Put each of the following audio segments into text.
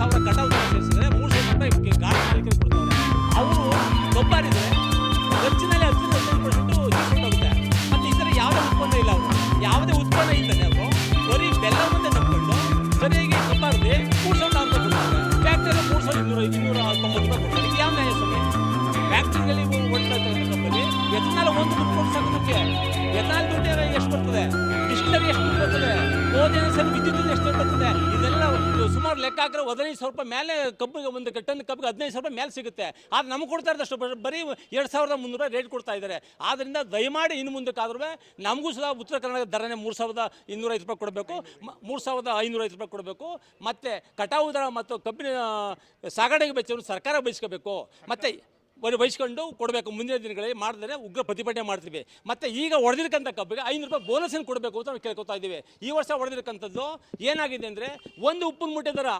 ಸಾವಿರ ಕಟಾವು ದರ ಸೇರಿಸಿದ್ರೆ ಮೂರು ಸಾವಿರ ರೂಪಾಯಿ ಗಾಡಿ ಮಾಲೀಕರಿಗೆ ಕೊಡ್ತಾರೆ. ಅವರು ಗೊಬ್ಬರಿದ್ರೆ ಖರ್ಚಿನಲ್ಲಿ ಪರ್ಸೆಂಟು ಡಿಸ್ಕೌಂಟ್ ಆಗುತ್ತೆ ಮತ್ತು ಈ ಥರ ಯಾವುದೇ ಉತ್ಪನ್ನ ಇಲ್ಲ ಅವರು. ಯಾವುದೇ ಉತ್ಪನ್ನ ಇಲ್ಲದೆ ಅವರು ಬರೀ ಬೆಲ್ಲ ಮುಂದೆ ನಂಬಿಕೊಂಡು ಸರಿಯಾಗಿ ಗೊಬ್ಬರದೆ ಮೂರು ಸಾವಿರ ರೂಪಾಯಿ ಕೊಡ್ತಾರೆ. ಫ್ಯಾಕ್ಟರಿ ಮೂರು ಸಾವಿರದ ಇನ್ನೂರ ಇನ್ನೂರ ತೊಂಬತ್ತು ರೂಪಾಯಿ ಕೊಡ್ತಾರೆ. ಯಾವ ನ್ಯಾಯ ಸ್ವಾಮಿ? ಫ್ಯಾಕ್ಟ್ರಿಗಳಲ್ಲಿ ಹೊಡ್ತಾ ಕಬ್ಬಲ್ಲಿ ಎಥನಾಲ್ ಒಂದು ದುಡ್ಡು ಕೊಟ್ಟು ಸಾಕೋದಕ್ಕೆ ಎಥನಾಲ್ ದುಡ್ಡು ಎಷ್ಟು ಬರ್ತದೆ? ಡಿಸ್ಟಿಲರಿ ಎಷ್ಟು ಬರ್ತದೆ? ಓದಿನ ಸರಿ ವಿದ್ಯುತ್ ಎಷ್ಟು ಬರ್ತದೆ? ಇದೆಲ್ಲ ಸುಮಾರು ಲೆಕ್ಕ ಹಾಕಿದ್ರೆ ಹದಿನೈದು ಸಾವಿರ ರೂಪಾಯಿ ಮೇಲೆ ಕಬ್ಬಿಗೆ ಒಂದು ಟನ್ ಕಬ್ಬಿಗೆ ಹದಿನೈದು ಸಾವಿರ ರೂಪಾಯಿ ಮೇಲೆ ಸಿಗುತ್ತೆ. ಆದ್ರೆ ನಮ್ಗೆ ಕೊಡ್ತಾ ಇರೋದಷ್ಟು, ಬರೀ ಎರಡು ಸಾವಿರದ ಮುನ್ನೂರು ರೂಪಾಯಿ ರೇಟ್ ಕೊಡ್ತಾ ಇದ್ದಾರೆ. ಆದ್ದರಿಂದ ದಯಮಾಡಿ ಇನ್ನು ಮುಂದಕ್ಕಾದ್ರೂ ನಮಗೂ ಸಹ ಉತ್ತರ ಕರ್ನಾಟಕ ದರನೇ ಮೂರು ಸಾವಿರದ ಇನ್ನೂರ ಐದು ರೂಪಾಯಿ ಕೊಡಬೇಕು. ಮೂರು ಸಾವಿರದ ಐನೂರ ಐದು ರೂಪಾಯಿ ಕೊಡಬೇಕು. ಮತ್ತು ಕಟಾವು ದರ ಮತ್ತು ಕಬ್ಬಿನ ಸಾಗಣೆಗೆ ವೆಚ್ಚವನ್ನು ಸರ್ಕಾರ ಬಯಸ್ಕೋಬೇಕು ಮತ್ತು ಬಯಸ್ಕೊಂಡು ಕೊಡಬೇಕು. ಮುಂದಿನ ದಿನಗಳಲ್ಲಿ ಮಾಡಿದ್ರೆ ಉಗ್ರ ಪ್ರತಿಭಟನೆ ಮಾಡ್ತೀವಿ. ಮತ್ತು ಈಗ ಹೊಡೆದಿರ್ತಕ್ಕಂಥ ಕಬ್ಬಿಗೆ ಐನೂರು ರೂಪಾಯಿ ಬೋನಸನ್ನು ಕೊಡಬೇಕು ಅಂತ ನಾವು ಕೇಳ್ಕೊತಾ ಇದ್ದೀವಿ. ಈ ವರ್ಷ ಹೊಡೆದಿರ್ತಕ್ಕಂಥದ್ದು ಏನಾಗಿದೆ ಅಂದರೆ ಒಂದು ಉಪ್ಪಿನ ಮೂಟೆ ದರ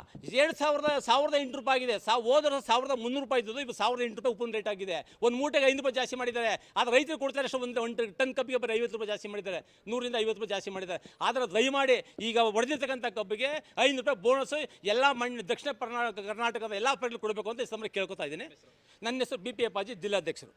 ಎರಡು ಸಾವಿರದ ಸಾವಿರದ ಎಂಟು ರೂಪಾಯಿ ಆಗಿದೆ. ಸಾ ಹೋದ ವರ್ಷ ಸಾವಿರದ ಮುನ್ನೂರು ರೂಪಾಯಿ ಇದ್ದದ್ದು ಈಗ ಸಾವಿರದ ಎಂಟು ರೂಪಾಯಿ ಉಪ್ಪಿನ ರೇಟ್ ಆಗಿದೆ. ಒಂದು ಮೂಟೆಗೆ ಐದು ರೂಪಾಯಿ ಜಾಸ್ತಿ ಮಾಡಿದ್ದಾರೆ. ಆದರೆ ರೈತರು ಕೊಡ್ತಾರೆ ಅಷ್ಟು, ಒಂದು ಟನ್ ಕಬ್ಬಿಗೆ ಬರೀ ಐವತ್ತು ರೂಪಾಯಿ ಜಾಸ್ತಿ ಮಾಡಿದ್ದಾರೆ. ನೂರಿಂದ ಐವತ್ತು ರೂಪಾಯಿ ಜಾಸ್ತಿ ಮಾಡಿದ್ದಾರೆ. ಆದರೆ ದಯಮಾಡಿ ಈಗ ಹೊಡೆದಿರ್ತಕ್ಕಂಥ ಕಬ್ಬಿಗೆ ಐನೂರು ರೂಪಾಯಿ ಬೋನಸ್ ಎಲ್ಲ ಮಣ್ಣು ದಕ್ಷಿಣ ಕರ್ನಾಟಕ ಕರ್ನಾಟಕದ ಎಲ್ಲ ಪಡೆಗಳು ಕೊಡಬೇಕು ಅಂತ ಈ ಸಮಯ ಕೇಳ್ಕೊತಾ ಇದ್ದೀನಿ. ನನ್ನ ಹೆಸರು ಬಿ ಪಿ ಅಪ್ಪಾಜಿ ಜಿಲ್ಲಾಧ್ಯಕ್ಷರು.